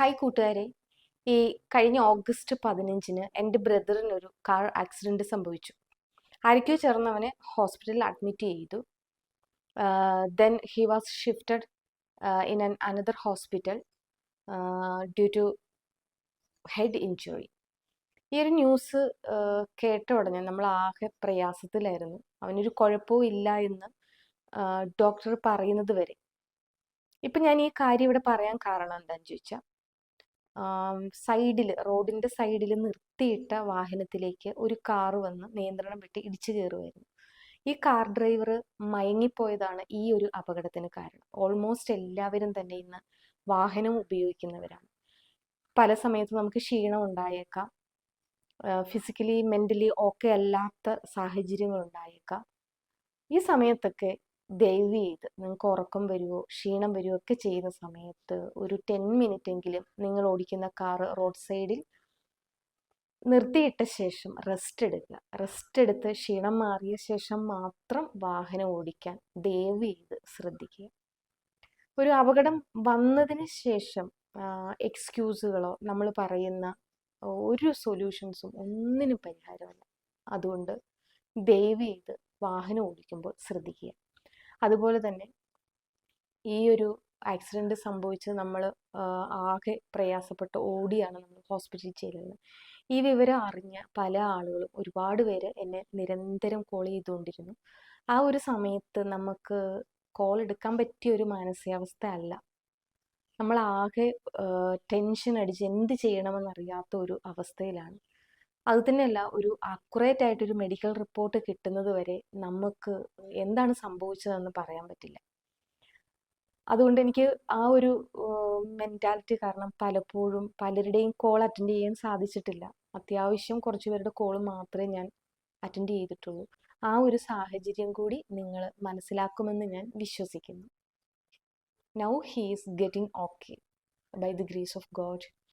Hi കൂട്ടുകാരെ. ഈ കഴിഞ്ഞ ഓഗസ്റ്റ് പതിനഞ്ചിന് എന്റെ ബ്രദറിനൊരു കാർ ആക്സിഡന്റ് സംഭവിച്ചു. ആരൊക്കെയോ ചേർന്നവനെ ഹോസ്പിറ്റലിൽ അഡ്മിറ്റ് ചെയ്തു. Then he was shifted in an another hospital due to head injury ഈ ഒരു ന്യൂസ് കേട്ട ഉടനെ നമ്മൾ ആകെ പ്രയാസത്തിലായിരുന്നു. അവനൊരു കുഴപ്പവും ഇല്ല എന്ന് ഡോക്ടർ പറയുന്നത് വരെ. ഇപ്പം ഞാൻ ഈ കാര്യം ഇവിടെ പറയാൻ കാരണം എന്താണെന്ന് ചോദിച്ചാൽ സൈഡിൽ റോഡിന്റെ സൈഡിൽ നിർത്തിയിട്ട വാഹനത്തിലേക്ക് ഒരു കാറ് വന്ന് നിയന്ത്രണം വിട്ട് ഇടിച്ചു കയറുമായിരുന്നു ഈ കാർ ഡ്രൈവർ മയങ്ങിപ്പോയതാണ് ഈ ഒരു അപകടത്തിന് കാരണം. ഓൾമോസ്റ്റ് എല്ലാവരും തന്നെ ഇന്ന് വാഹനം ഉപയോഗിക്കുന്നവരാണ്. പല സമയത്തും നമുക്ക് ക്ഷീണം ഉണ്ടായേക്കാം. ഫിസിക്കലി മെന്റലി ഓക്കെ അല്ലാത്ത സാഹചര്യങ്ങൾ ഉണ്ടായേക്കാം. ഈ സമയത്തൊക്കെ ദയവ് ചെയ്ത് നിങ്ങൾക്ക് ഉറക്കം വരുമോ ക്ഷീണം വരുമോ ഒക്കെ ചെയ്യുന്ന സമയത്ത് ഒരു ടെൻ മിനിറ്റ് എങ്കിലും നിങ്ങൾ ഓടിക്കുന്ന കാർ റോഡ് സൈഡിൽ നിർത്തിയിട്ട ശേഷം റെസ്റ്റ് എടുക്കുക. റെസ്റ്റ് എടുത്ത് ക്ഷീണം മാറിയ ശേഷം മാത്രം വാഹനം ഓടിക്കാൻ ദയവ് ചെയ്ത് ശ്രദ്ധിക്കുക. ഒരു അപകടം വന്നതിന് ശേഷം എക്സ്ക്യൂസുകളോ നമ്മൾ പറയുന്ന ഒരു സൊല്യൂഷൻസും ഒന്നിനും പരിഹാരമല്ല. അതുകൊണ്ട് ദയവ് ചെയ്ത് വാഹനം ഓടിക്കുമ്പോൾ ശ്രദ്ധിക്കുക. അതുപോലെ തന്നെ ഈ ഒരു ആക്സിഡന്റ് സംഭവിച്ച് നമ്മൾ ആകെ പ്രയാസപ്പെട്ട് ഓടിയാണ് നമ്മൾ ഹോസ്പിറ്റലിൽ ചെല്ലുന്നത്. ഈ വിവരം അറിഞ്ഞ പല ആളുകളും ഒരുപാട് പേര് എന്നെ നിരന്തരം കോൾ ചെയ്തുകൊണ്ടിരുന്നു. ആ ഒരു സമയത്ത് നമുക്ക് കോൾ എടുക്കാൻ പറ്റിയ ഒരു മാനസികാവസ്ഥ അല്ല. നമ്മൾ ആകെ ടെൻഷൻ അടിച്ച് എന്ത് ചെയ്യണമെന്നറിയാത്ത ഒരു അവസ്ഥയിലാണ്. അത് തന്നെയല്ല ഒരു അക്യുറേറ്റ് ആയിട്ടൊരു മെഡിക്കൽ റിപ്പോർട്ട് കിട്ടുന്നത് വരെ നമുക്ക് എന്താണ് സംഭവിച്ചതെന്ന് പറയാൻ പറ്റില്ല. അതുകൊണ്ട് എനിക്ക് ആ ഒരു മെന്റാലിറ്റി കാരണം പലപ്പോഴും പലരുടെയും കോൾ അറ്റൻഡ് ചെയ്യാൻ സാധിച്ചിട്ടില്ല. അത്യാവശ്യം കുറച്ച് പേരുടെ കോൾ മാത്രമേ ഞാൻ അറ്റൻഡ് ചെയ്തിട്ടുള്ളൂ. ആ ഒരു സാഹചര്യം കൂടി നിങ്ങൾ മനസ്സിലാക്കുമെന്ന് ഞാൻ വിശ്വസിക്കുന്നു. Now he is getting okay by the grace of God